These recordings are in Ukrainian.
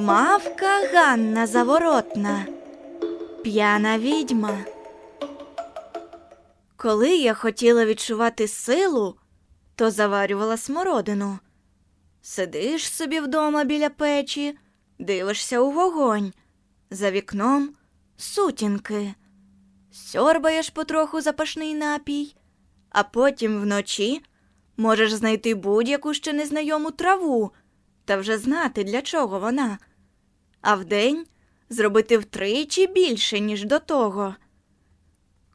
Мавка Ганна Заворотна, п'яна відьма. Коли я хотіла відчувати силу, то заварювала смородину. Сидиш собі вдома біля печі, дивишся у вогонь. За вікном сутінки. Сьорбаєш потроху запашний напій, а потім вночі можеш знайти будь-яку ще незнайому траву та вже знати, для чого вона. А вдень зробити втричі більше, ніж до того.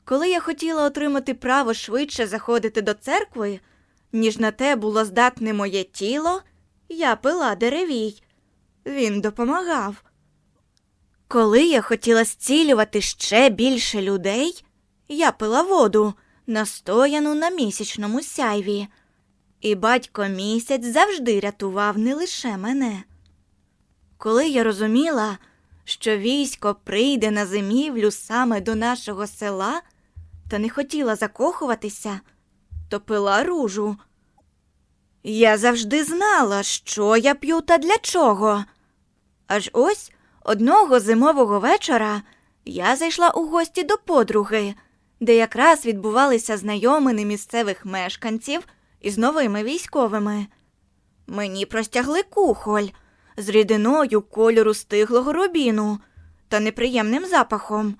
Коли я хотіла отримати право швидше заходити до церкви, ніж на те було здатне моє тіло, я пила деревій. Він допомагав. Коли я хотіла зцілювати ще більше людей, я пила воду, настояну на місячному сяйві. І батько місяць завжди рятував не лише мене. Коли я розуміла, що військо прийде на зимівлю саме до нашого села, та не хотіла закохуватися, то пила ружу. Я завжди знала, що я п'ю та для чого. Аж ось одного зимового вечора я зайшла у гості до подруги, де якраз відбувалися знайомини місцевих мешканців із новими військовими. Мені простягли кухоль з рідиною кольору стиглого рубіну та неприємним запахом.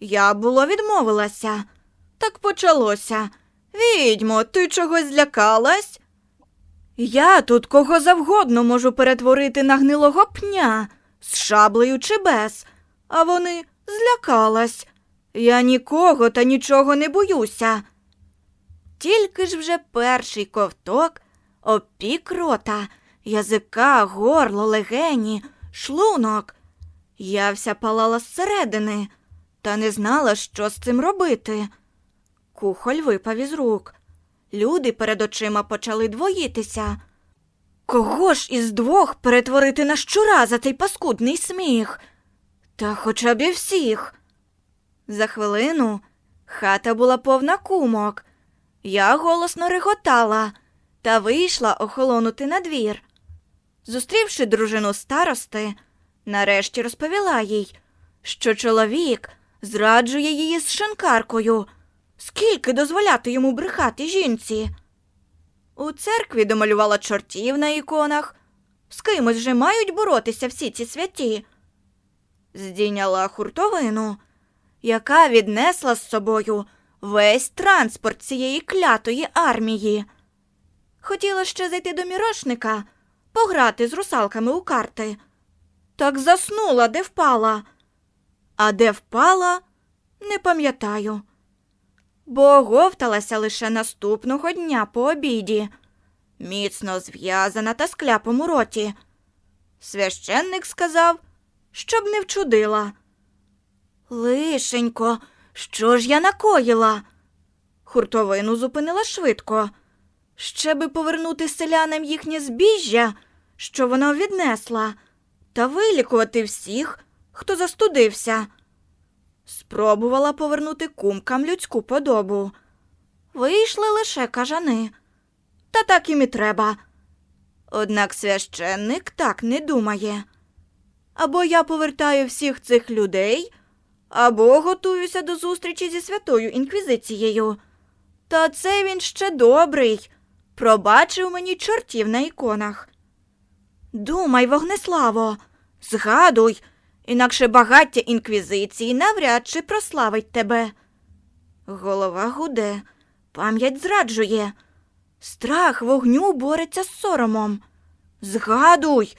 Я було відмовилася. Так почалося. Відьмо, ти чогось злякалась? Я тут кого завгодно можу перетворити на гнилого пня, з шаблею чи без, а вони злякалась. Я нікого та нічого не боюся. Тільки ж вже перший ковток опік рота, язика, горло, легені, шлунок. Я вся палала зсередини та не знала, що з цим робити. Кухоль випав із рук. Люди перед очима почали двоїтися. Кого ж із двох перетворити на щура за цей паскудний сміх? Та хоча б і всіх. За хвилину хата була повна кумок. Я голосно реготала та вийшла охолонути на двір. Зустрівши дружину старости, нарешті розповіла їй, що чоловік зраджує її з шинкаркою. Скільки дозволяти йому брехати жінці? У церкві домалювала чортів на іконах. З кимось же мають боротися всі ці святі. Здійняла хуртовину, яка віднесла з собою весь транспорт цієї клятої армії. Хотіла ще зайти до мірошника, пограти з русалками у карти. Так заснула, де впала. А де впала, не пам'ятаю. Бо оговталася лише наступного дня по обіді, міцно зв'язана та з у роті. Священник сказав, щоб не вчудила. Лишенько, що ж я накоїла? Хуртовину зупинила швидко. Ще би повернути селянам їхнє збіжжя, що вона віднесла, та вилікувати всіх, хто застудився. Спробувала повернути кумкам людську подобу. Вийшли лише кажани. Та так їм і треба. Однак священник так не думає. Або я повертаю всіх цих людей, або готуюся до зустрічі зі святою інквізицією. Та це він ще добрий. Пробачив мені чортів на іконах. Думай, Вогнеславо, згадуй, інакше багаття інквізиції навряд чи прославить тебе. Голова гуде, пам'ять зраджує. Страх вогню бореться з соромом. Згадуй.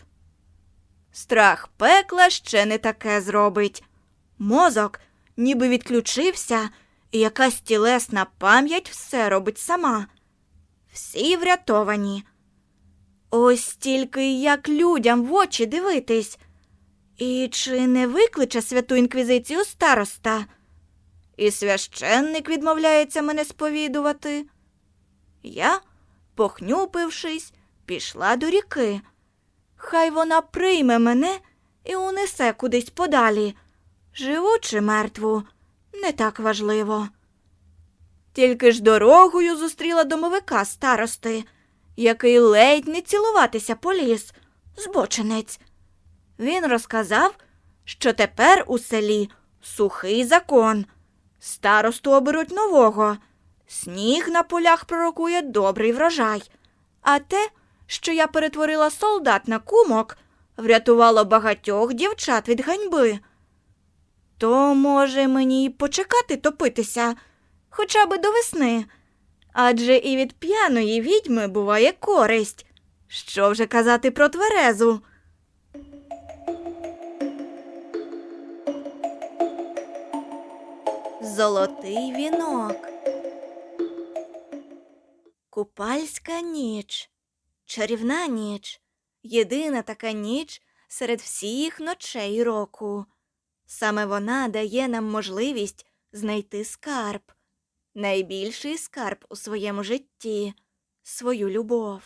Страх пекла ще не таке зробить. Мозок ніби відключився, і якась тілесна пам'ять все робить сама. Всі врятовані. Ось тільки як людям в очі дивитись. І чи не викличе святу інквізицію староста? І священник відмовляється мене сповідувати. Я, похнюпившись, пішла до ріки. Хай вона прийме мене і унесе кудись подалі. Живу чи мертву, не так важливо. Тільки ж дорогою зустріла домовика старости, який ледь не цілуватися поліз, збочинець. Він розказав, що тепер у селі сухий закон. Старосту оберуть нового. Сніг на полях пророкує добрий врожай. А те, що я перетворила солдат на кумок, врятувало багатьох дівчат від ганьби. То, може, мені й почекати топитися, хоча би до весни. Адже і від п'яної відьми буває користь. Що вже казати про тверезу? Золотий вінок. Купальська ніч. Чарівна ніч. Єдина така ніч серед всіх ночей року. Саме вона дає нам можливість знайти скарб, найбільший скарб у своєму житті, свою любов.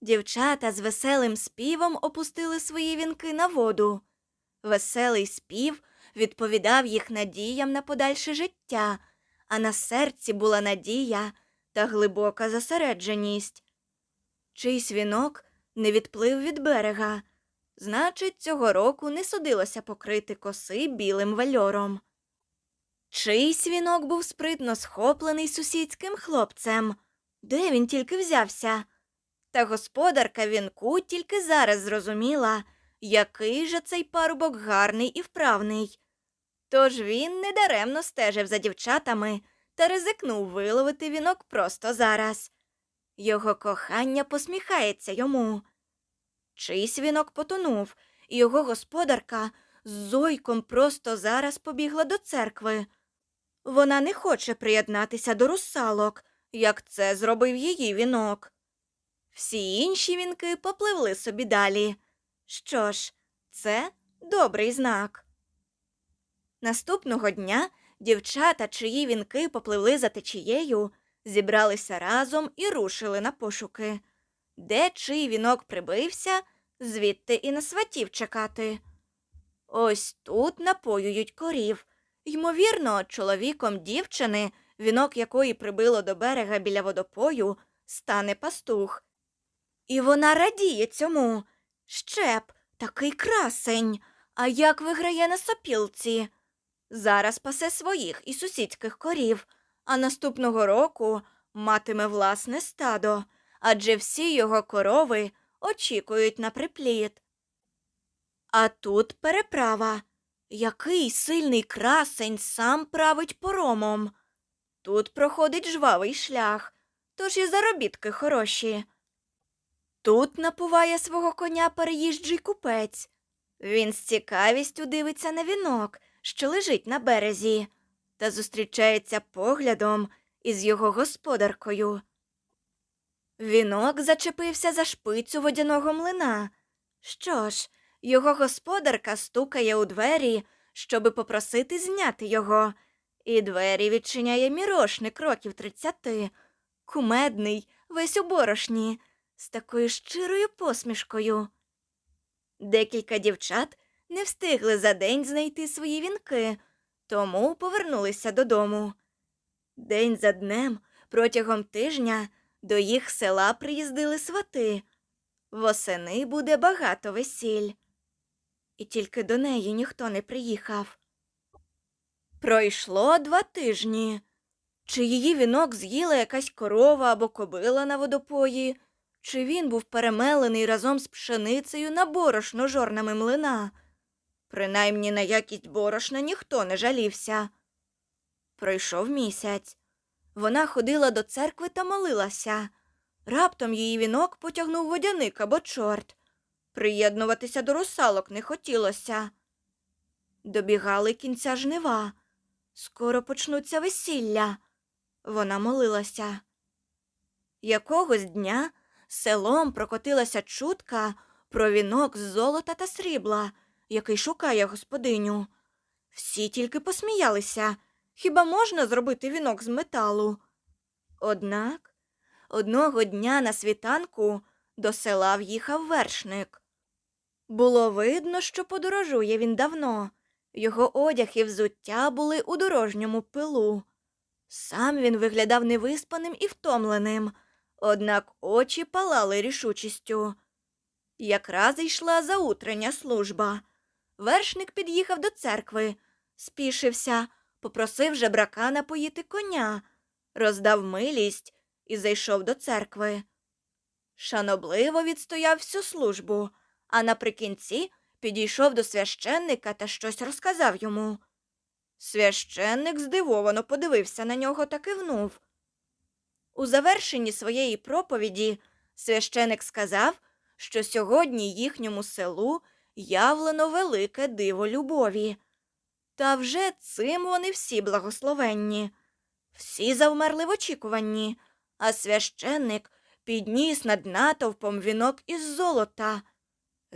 Дівчата з веселим співом опустили свої вінки на воду. Веселий спів відповідав їх надіям на подальше життя, а на серці була надія та глибока зосередженість. Чийсь вінок не відплив від берега, значить, цього року не судилося покрити коси білим вальором. Чийсь вінок був спритно схоплений сусідським хлопцем. Де він тільки взявся? Та господарка вінку тільки зараз зрозуміла, який же цей парубок гарний і вправний. Тож він недаремно стежив за дівчатами та ризикнув виловити вінок просто зараз. Його кохання посміхається йому. Чийсь вінок потонув, і його господарка з зойком просто зараз побігла до церкви. Вона не хоче приєднатися до русалок, як це зробив її вінок. Всі інші вінки попливли собі далі. Що ж, це добрий знак. Наступного дня дівчата, чиї вінки попливли за течією, зібралися разом і рушили на пошуки. Де чий вінок прибився, звідти і на сватів чекати. Ось тут напоюють корів. Ймовірно, чоловіком дівчини, вінок якої прибило до берега біля водопою, стане пастух. І вона радіє цьому. Щеп, такий красень. А як виграє на сопілці? Зараз пасе своїх і сусідських корів, а наступного року матиме власне стадо, адже всі його корови очікують на припліт. А тут переправа. Який сильний красень сам править поромом. Тут проходить жвавий шлях, тож і заробітки хороші. Тут напуває свого коня переїжджий купець. Він з цікавістю дивиться на вінок, що лежить на березі, та зустрічається поглядом із його господаркою. Вінок зачепився за шпицю водяного млина. Що ж, його господарка стукає у двері, щоби попросити зняти його, і двері відчиняє мірошник років тридцяти, кумедний, весь у борошні, з такою щирою посмішкою. Декілька дівчат не встигли за день знайти свої вінки, тому повернулися додому. День за днем, протягом тижня, до їх села приїздили свати. Восени буде багато весіль. І тільки до неї ніхто не приїхав. Пройшло два тижні. Чи її вінок з'їла якась корова або кобила на водопої, чи він був перемелений разом з пшеницею на борошно жорнами млина. Принаймні на якість борошна ніхто не жалівся. Пройшов місяць. Вона ходила до церкви та молилася. Раптом її вінок потягнув водяник або чорт. Приєднуватися до русалок не хотілося. Добігали кінця жнива. Скоро почнуться весілля. Вона молилася. Якогось дня селом прокотилася чутка про вінок з золота та срібла, який шукає господиню. Всі тільки посміялися. Хіба можна зробити вінок з металу? Однак одного дня на світанку до села в'їхав вершник. Було видно, що подорожує він давно. Його одяг і взуття були у дорожньому пилу. Сам він виглядав невиспаним і втомленим, однак очі палали рішучістю. Якраз йшла заутрення служба. Вершник під'їхав до церкви, спішився, попросив жебрака напоїти коня, роздав милість і зайшов до церкви. Шанобливо відстояв всю службу, а наприкінці підійшов до священника та щось розказав йому. Священник здивовано подивився на нього та кивнув. У завершенні своєї проповіді священик сказав, що сьогодні їхньому селу явлено велике диво любові. Та вже цим вони всі благословенні. Всі завмерли в очікуванні, а священник підніс над натовпом вінок із золота.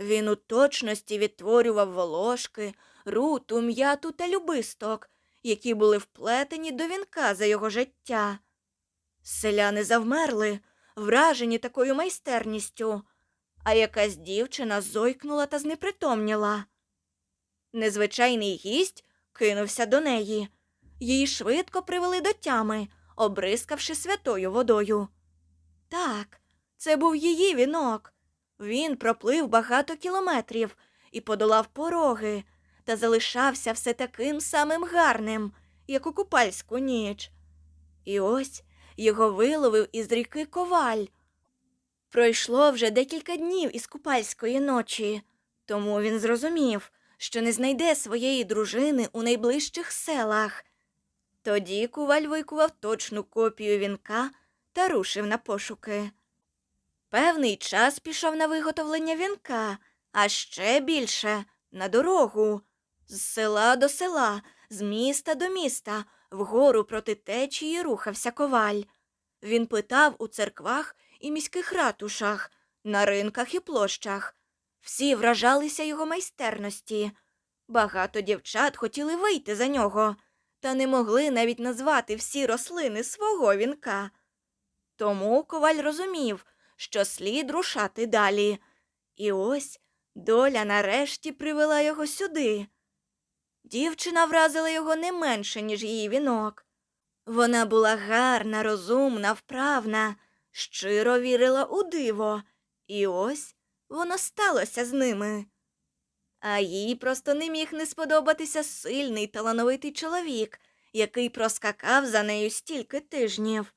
Він у точності відтворював волошки, руту, м'яту та любисток, які були вплетені до вінка за його життя. Селяни завмерли, вражені такою майстерністю, а якась дівчина зойкнула та знепритомніла. Незвичайний гість кинувся до неї. Її швидко привели до тями, обрискавши святою водою. Так, це був її вінок. Він проплив багато кілометрів і подолав пороги, та залишався все таким самим гарним, як у купальську ніч. І ось його виловив із ріки коваль. Пройшло вже декілька днів із купальської ночі, тому він зрозумів, що не знайде своєї дружини у найближчих селах. Тоді куваль викував точну копію вінка та рушив на пошуки. Певний час пішов на виготовлення вінка, а ще більше на дорогу. З села до села, з міста до міста, вгору проти течії рухався коваль. Він питав у церквах і міських ратушах, на ринках і площах. Всі вражалися його майстерності. Багато дівчат хотіли вийти за нього, та не могли навіть назвати всі рослини свого вінка. Тому коваль розумів, що слід рушати далі. І ось доля нарешті привела його сюди. Дівчина вразила його не менше, ніж її вінок. Вона була гарна, розумна, вправна, щиро вірила у диво, і ось воно сталося з ними. А їй просто не міг не сподобатися сильний талановитий чоловік, який проскакав за нею стільки тижнів.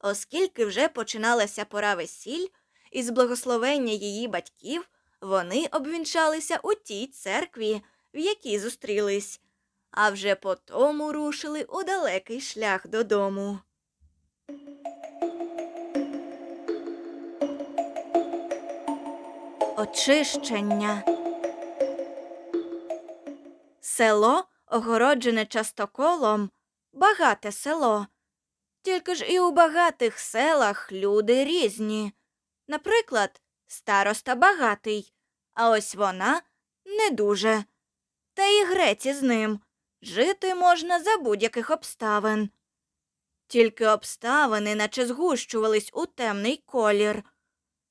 Оскільки вже починалася пора весіль, із благословення її батьків вони обвінчалися у тій церкві, в якій зустрілись, а вже потому рушили у далекий шлях додому. Очищення. Село, огороджене частоколом, багате село. Тільки ж і у багатих селах люди різні. Наприклад, староста багатий, а ось вона не дуже. Та і греці з ним. Жити можна за будь-яких обставин. Тільки обставини наче згущувались у темний колір.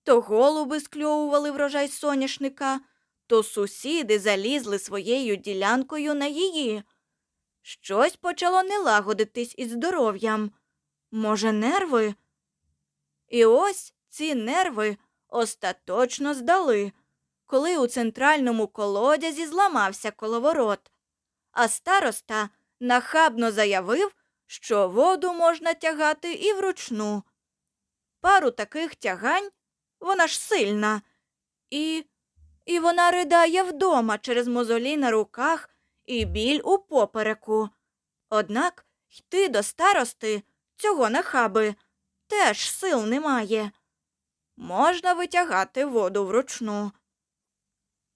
То голуби скльовували врожай соняшника, то сусіди залізли своєю ділянкою на її. Щось почало не лагодитись із здоров'ям. Може, нерви? І ось ці нерви остаточно здали, коли у центральному колодязі зламався коловорот, а староста нахабно заявив, що воду можна тягати і вручну. Пару таких тягань вона ж сильна, і, і вона ридає вдома через мозолі на руках і біль у попереку. Однак йти до старости цього нахаби теж сил немає. Можна витягати воду вручну.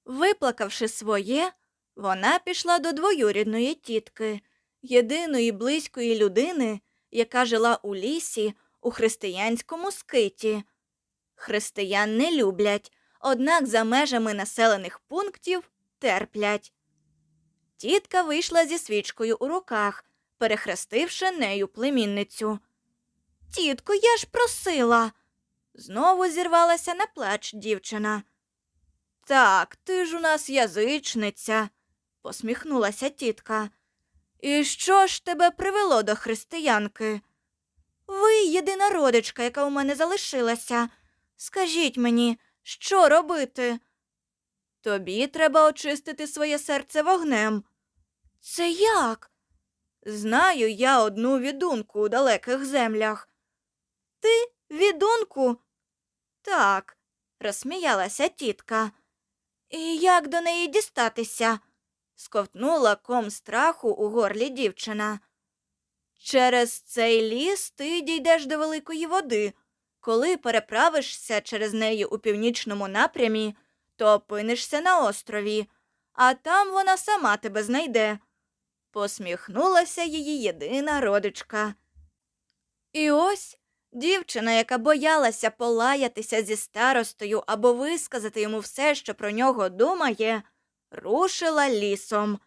Виплакавши своє, вона пішла до двоюрідної тітки, єдиної близької людини, яка жила у лісі у християнському скиті. Християн не люблять, однак за межами населених пунктів терплять. Тітка вийшла зі свічкою у руках, перехрестивши нею племінницю. Тітко, я ж просила. Знову зірвалася на плач дівчина. Так, ти ж у нас язичниця, посміхнулася тітка. І що ж тебе привело до християнки? Ви єдина родичка, яка у мене залишилася. Скажіть мені, Що робити? Тобі треба очистити своє серце вогнем. Це як? Знаю я одну відунку у далеких землях. Ти відунку? Так, розсміялася тітка. І як до неї дістатися? сковтнула ком страху у горлі дівчина. Через цей ліс ти дійдеш до великої води. Коли переправишся через неї у північному напрямі, то опинишся на острові, а там вона сама тебе знайде. Посміхнулася її єдина родичка. І ось дівчина, яка боялася полаятися зі старостою або висказати йому все, що про нього думає, рушила лісом.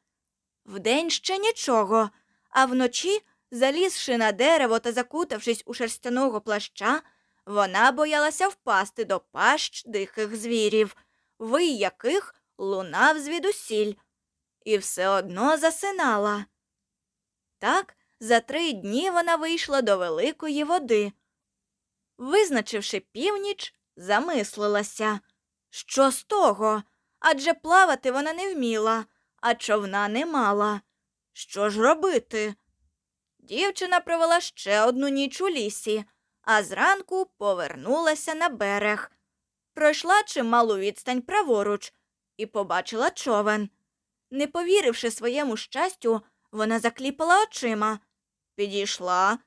Вдень ще нічого, а вночі, залізши на дерево та закутавшись у шерстяного плаща, вона боялася впасти до пащ диких звірів, вий яких лунав звідусіль, і все одно засинала. Так, за три дні вона вийшла до великої води. Визначивши північ, замислилася, що з того? Адже плавати вона не вміла, а човна не мала. Що ж робити? Дівчина провела ще одну ніч у лісі, а зранку повернулася на берег. Пройшла чималу відстань праворуч і побачила човен. Не повіривши своєму щастю, вона закліпала очима. Підійшла.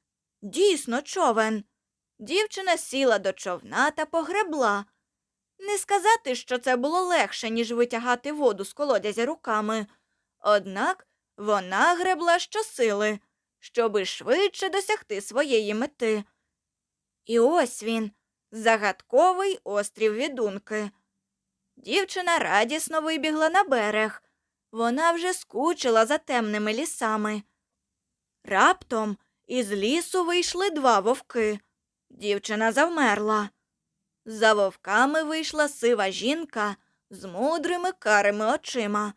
Дійсно, човен. Дівчина сіла до човна та погребла. Не сказати, що це було легше, ніж витягати воду з колодязя руками. Однак вона гребла щосили, щоби швидше досягти своєї мети. І ось він, загадковий острів відунки. Дівчина радісно вибігла на берег. Вона вже скучила за темними лісами. Раптом із лісу вийшли два вовки. Дівчина завмерла. За вовками вийшла сива жінка з мудрими карими очима.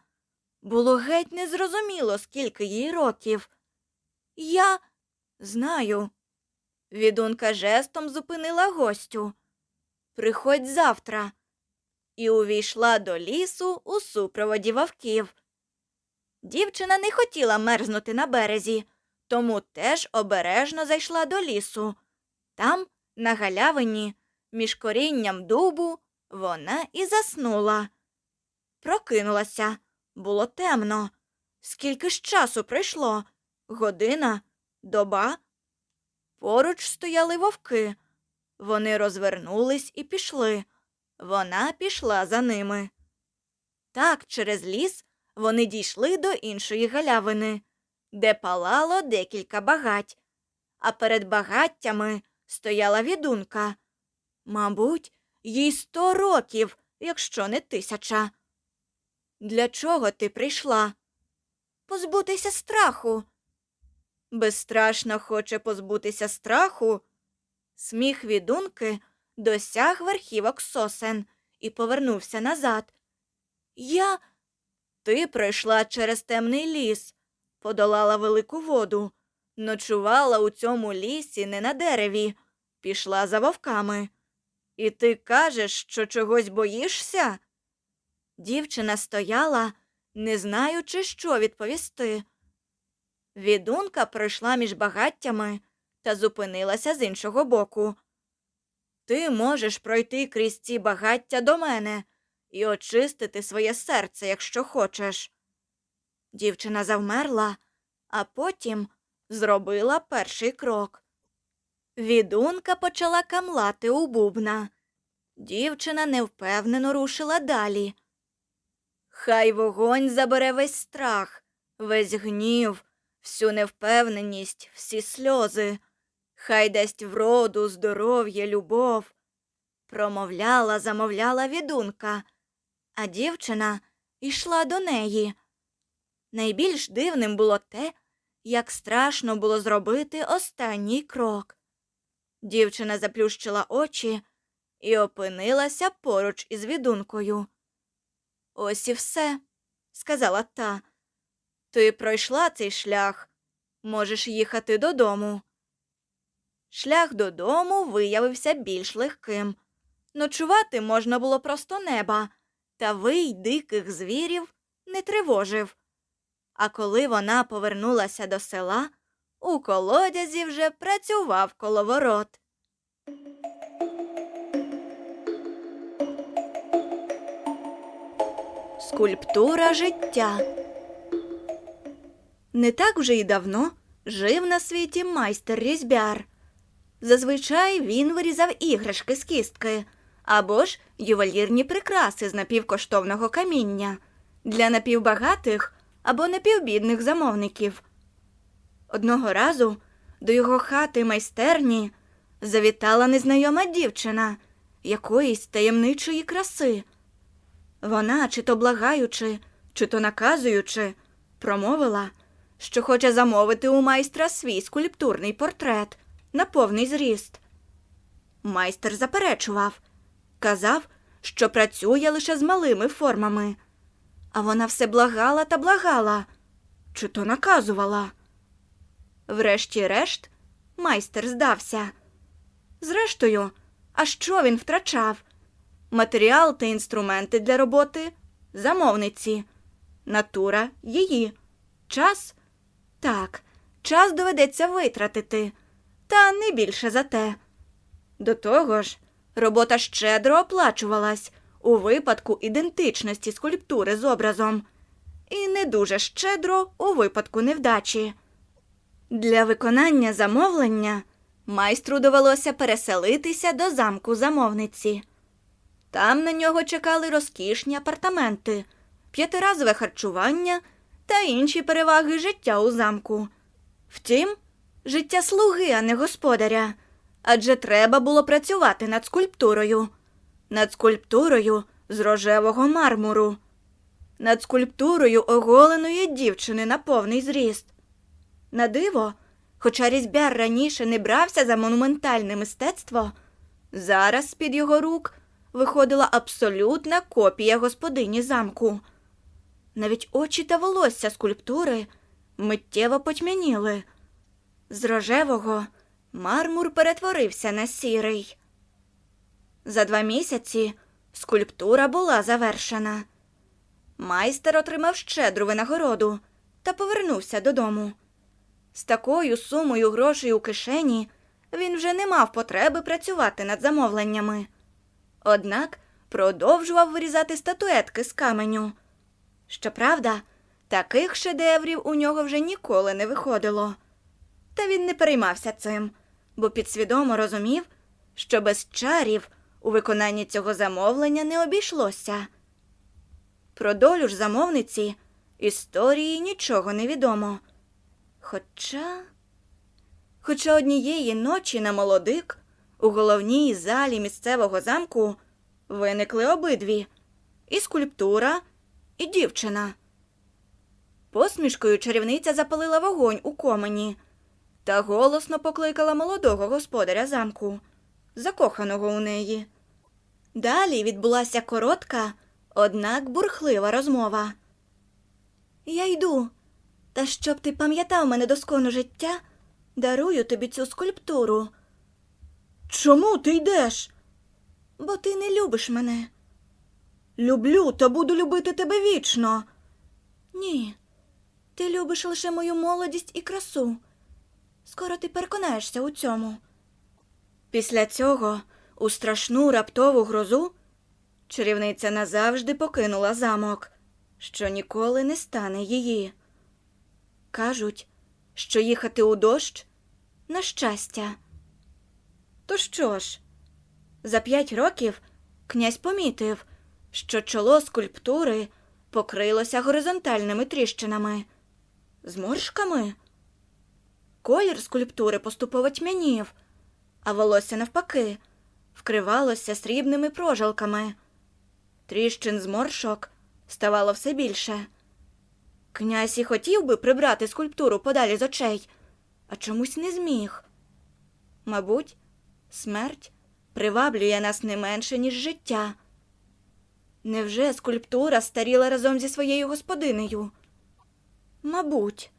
Було геть незрозуміло, скільки їй років. Я знаю. Відунка жестом зупинила гостю. Приходь завтра. І увійшла до лісу у супроводі вовків. Дівчина не хотіла мерзнути на березі, тому теж обережно зайшла до лісу. Там, на галявині, між корінням дубу, вона і заснула. Прокинулася. Було темно. Скільки ж часу пройшло? Година, доба. Поруч стояли вовки. Вони розвернулись і пішли. Вона пішла за ними. Так, через ліс вони дійшли до іншої галявини, де палало декілька багать, а перед багаттями стояла відунка. Мабуть, їй сто років, якщо не тисяча. Для чого ти прийшла? Позбутися страху. Безстрашно хоче позбутися страху. Сміх відунки досяг верхівок сосен і повернувся назад. Я. Ти пройшла через темний ліс, подолала велику воду, ночувала у цьому лісі не на дереві, пішла за вовками. І ти кажеш, що чогось боїшся? Дівчина стояла, не знаючи, що відповісти. Відунка пройшла між багаттями та зупинилася з іншого боку. Ти можеш пройти крізь ці багаття до мене і очистити своє серце, якщо хочеш. Дівчина завмерла, а потім зробила перший крок. Відунка почала камлати у бубна. Дівчина невпевнено рушила далі. Хай вогонь забере весь страх, весь гнів, всю невпевненість, всі сльози. Хай дасть вроду, здоров'я, любов. Промовляла, замовляла відунка, а дівчина йшла до неї. Найбільш дивним було те, як страшно було зробити останній крок. Дівчина заплющила очі і опинилася поруч із відункою. Ось і все, сказала та. Ти пройшла цей шлях. Можеш їхати додому. Шлях додому виявився більш легким. Ночувати можна було просто неба, та вий диких звірів не тривожив. А коли вона повернулася до села, у колодязі вже працював коловорот. Скульптура життя. Не так вже й давно жив на світі майстер різьбяр. Зазвичай він вирізав іграшки з кістки або ж ювелірні прикраси з напівкоштовного каміння для напівбагатих або напівбідних замовників. Одного разу до його хати майстерні завітала незнайома дівчина якоїсь таємничої краси. Вона, чи то благаючи, чи то наказуючи, промовила, що хоче замовити у майстра свій скульптурний портрет на повний зріст. Майстер заперечував, казав, що працює лише з малими формами, а вона все благала та благала, чи то наказувала. Врешті-решт, майстер здався. Зрештою, а що він втрачав? Матеріал та інструменти для роботи замовниці, натура її, час так, час доведеться витратити, та не більше за те. До того ж, робота щедро оплачувалась у випадку ідентичності скульптури з образом, і не дуже щедро у випадку невдачі. Для виконання замовлення майстру довелося переселитися до замку замовниці. Там на нього чекали розкішні апартаменти, п'ятиразове харчування та інші переваги життя у замку. Втім, життя слуги, а не господаря, адже треба було працювати над скульптурою, над скульптурою з рожевого мармуру, над скульптурою оголеної дівчини на повний зріст. На диво, хоча різьбяр раніше не брався за монументальне мистецтво, зараз з-під його рук виходила абсолютна копія господині замку. Навіть очі та волосся скульптури миттєво потьмяніли. З рожевого мармур перетворився на сірий. За два місяці скульптура була завершена. Майстер отримав щедру винагороду та повернувся додому. З такою сумою грошей у кишені він вже не мав потреби працювати над замовленнями. Однак продовжував вирізати статуетки з каменю. Щоправда, таких шедеврів у нього вже ніколи не виходило. Та він не переймався цим, бо підсвідомо розумів, що без чарів у виконанні цього замовлення не обійшлося. Про долю ж замовниці історії нічого не відомо. Хоча. Хоча однієї ночі на молодик у головній залі місцевого замку виникли обидві і скульптура, і дівчина. Посмішкою чарівниця запалила вогонь у комені та голосно покликала молодого господаря замку, закоханого у неї. Далі відбулася коротка, однак бурхлива розмова. Я йду, та щоб ти пам'ятав мене доскону життя, дарую тобі цю скульптуру. Чому ти йдеш? Бо ти не любиш мене. Люблю та буду любити тебе вічно. Ні, ти любиш лише мою молодість і красу. Скоро ти переконаєшся у цьому. Після цього, у страшну раптову грозу, чарівниця назавжди покинула замок, що ніколи не стане її. Кажуть, що їхати у дощ на щастя. То що ж? За п'ять років князь помітив, що чоло скульптури покрилося горизонтальними тріщинами, зморшками. Колір скульптури поступово тьмянів, а волосся навпаки вкривалося срібними прожилками. Тріщин зморшок ставало все більше. Князь і хотів би прибрати скульптуру подалі з очей, а чомусь не зміг. Мабуть, смерть приваблює нас не менше, ніж життя. Невже скульптура старіла разом зі своєю господинею? Мабуть,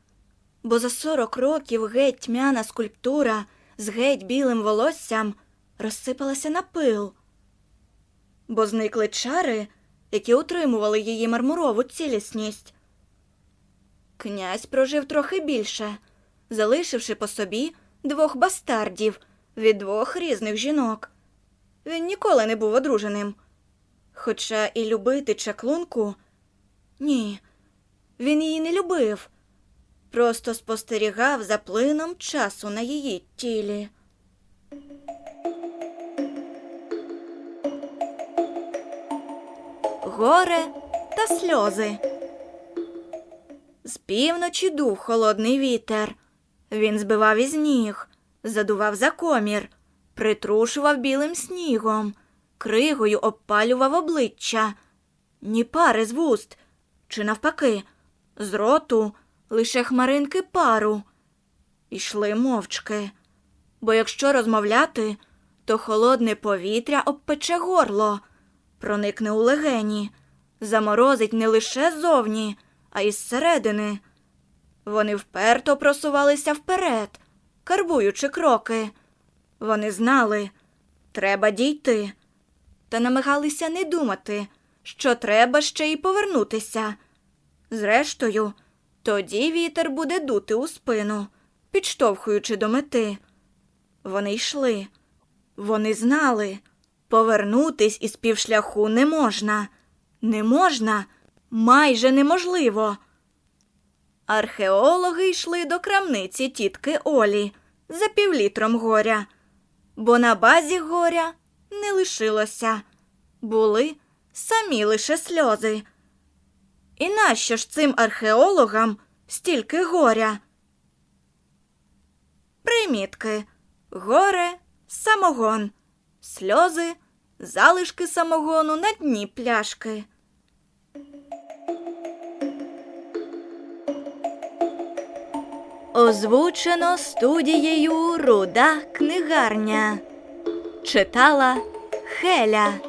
бо за сорок років геть тьмяна скульптура з геть білим волоссям розсипалася на пил. бо зникли чари, які утримували її мармурову цілісність. Князь прожив трохи більше, залишивши по собі двох бастардів від двох різних жінок. Він ніколи не був одруженим. Хоча і любити чаклунку ні, він її не любив, просто спостерігав за плином часу на її тілі. Горе та сльози. З півночі дув холодний вітер. Він збивав із ніг, задував за комір, притрушував білим снігом, кригою обпалював обличчя, ні пари з вуст, чи навпаки, з роту лише хмаринки пару. Ішли мовчки, бо якщо розмовляти, то холодне повітря обпече горло, проникне у легені, заморозить не лише ззовні, а й зсередини. Вони вперто просувалися вперед, карбуючи кроки. Вони знали, треба дійти, та намагалися не думати, що треба ще й повернутися. Зрештою, тоді вітер буде дути у спину, підштовхуючи до мети. Вони йшли. Вони знали, повернутись із півшляху не можна. Не можна, майже неможливо. Археологи йшли до крамниці тітки Олі за півлітром горя, бо на базі горя не лишилося. Були самі лише сльози. І нащо ж цим археологам стільки горя? Примітки. Горе самогон. Сльози залишки самогону на дні пляшки. Озвучено студією Руда книгарня. Читала Хеля.